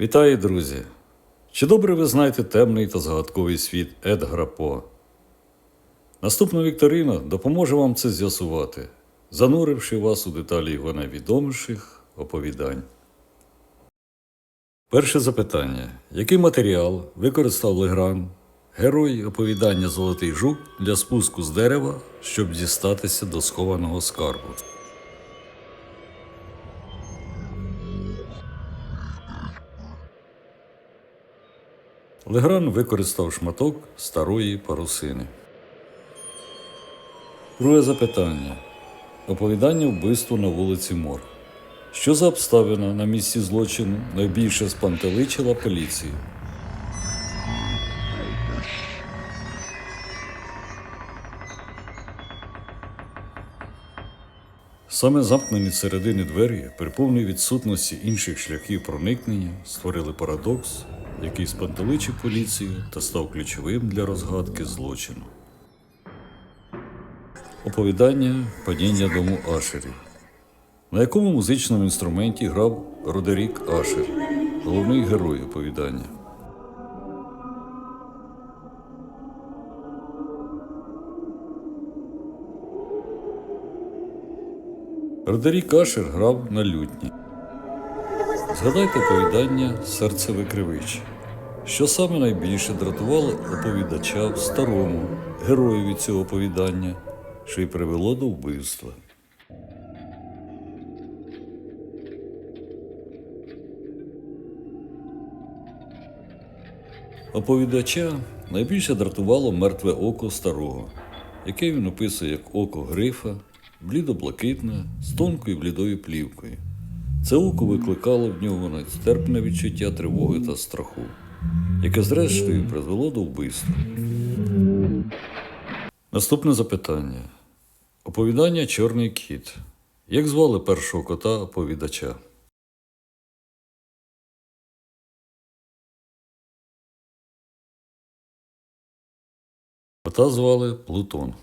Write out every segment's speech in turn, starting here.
Вітаю, друзі! Чи добре ви знаєте темний та загадковий світ Едгара По? Наступна вікторина допоможе вам це з'ясувати, зануривши вас у деталі його найвідоміших оповідань. Перше запитання: який матеріал використав Легран, герой оповідання Золотий жук для спуску з дерева, щоб дістатися до схованого скарбу? Легран використав шматок старої парусини. Друге запитання. Оповідання вбивство на вулиці Мор. Що за обставина на місці злочину найбільше спантеличила поліцію? Саме замкнені середини двері при повній відсутності інших шляхів проникнення створили парадокс, який спантеличив поліцію та став ключовим для розгадки злочину. Оповідання Падіння дому Ашерів. На якому музичному інструменті грав Родерік Ашер, головний герой оповідання. Родерік Ашер грав на лютні. Згадайте оповідання Серцевикривич. Що саме найбільше дратувало оповідача в старому героєві цього оповідання, що й привело до вбивства. Оповідача найбільше дратувало мертве око старого, яке він описує як око грифа, блідо-блакитне, з тонкою блідою плівкою. Це око викликало в нього нестерпне відчуття тривоги та страху, яке зрештою призвело до вбивства. Наступне запитання. Оповідання Чорний кіт. Як звали першого кота оповідача? Кота звали Плутон.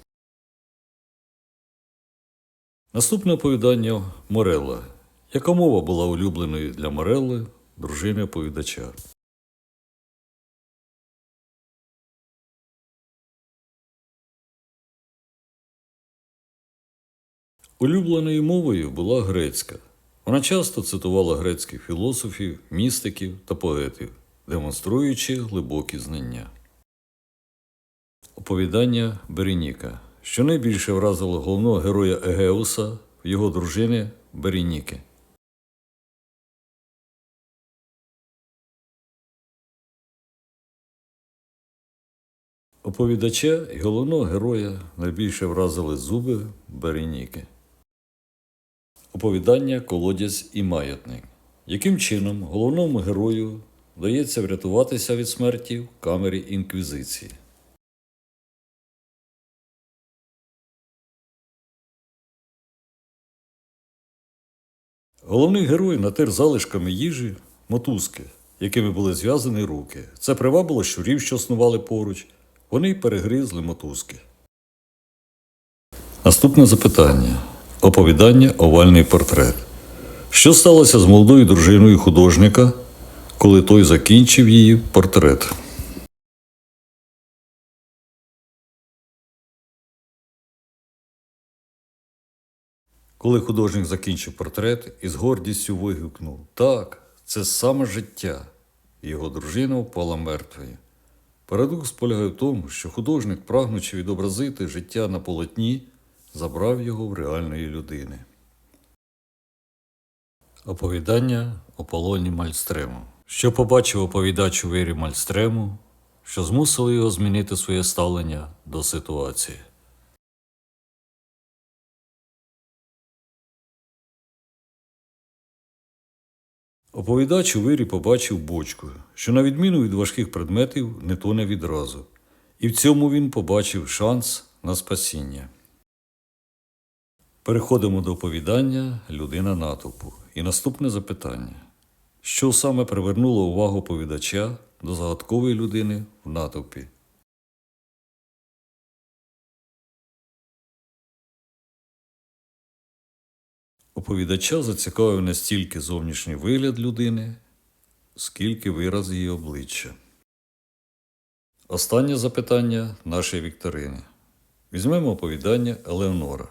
Наступне оповідання Морелла. Яка мова була улюбленою для Морелли, дружини оповідача? Улюбленою мовою була грецька. Вона часто цитувала грецьких філософів, містиків та поетів, демонструючи глибокі знання. Оповідання Береніка, що найбільше вразило головного героя Егеуса в його дружини Береніки. Оповідача і головного героя найбільше вразили зуби Береніки. Оповідання Колодязь і маятник. Яким чином головному герою вдається врятуватися від смерті в камері інквізиції? Головний герой натер залишками їжі мотузки, якими були зв'язані руки. Це привабило щурів, що снували поруч. Вони й перегризли мотузки. Наступне запитання. Оповідання Овальний портрет. Що сталося з молодою дружиною художника, коли той закінчив її портрет? Коли художник закінчив портрет і з гордістю вигукнув Так, це саме життя, його дружина впала мертвою. Парадокс полягає в тому, що художник, прагнучи відобразити життя на полотні, забрав його в реальної людини. Оповідання о полоні Мальстрему. Що побачив оповідач у вірі Мальстрему, що змусило його змінити своє ставлення до ситуації. Оповідач у вирі побачив бочку, що, на відміну від важких предметів, не тоне відразу, і в цьому він побачив шанс на спасіння. Переходимо до оповідання Людина натовпу. І наступне запитання: що саме привернуло увагу оповідача до загадкової людини в натовпі? Оповідача зацікавив не стільки зовнішній вигляд людини, скільки вираз її обличчя. Останнє запитання нашої вікторини. Візьмемо оповідання Елеонора.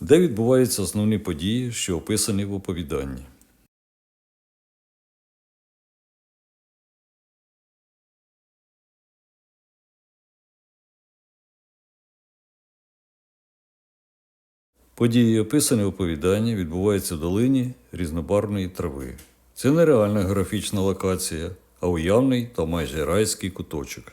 Де відбуваються основні події, що описані в оповіданні? Події, описані в оповіданні, відбуваються в долині різнобарвної трави. Це не реальна графічна локація, а уявний та майже райський куточок.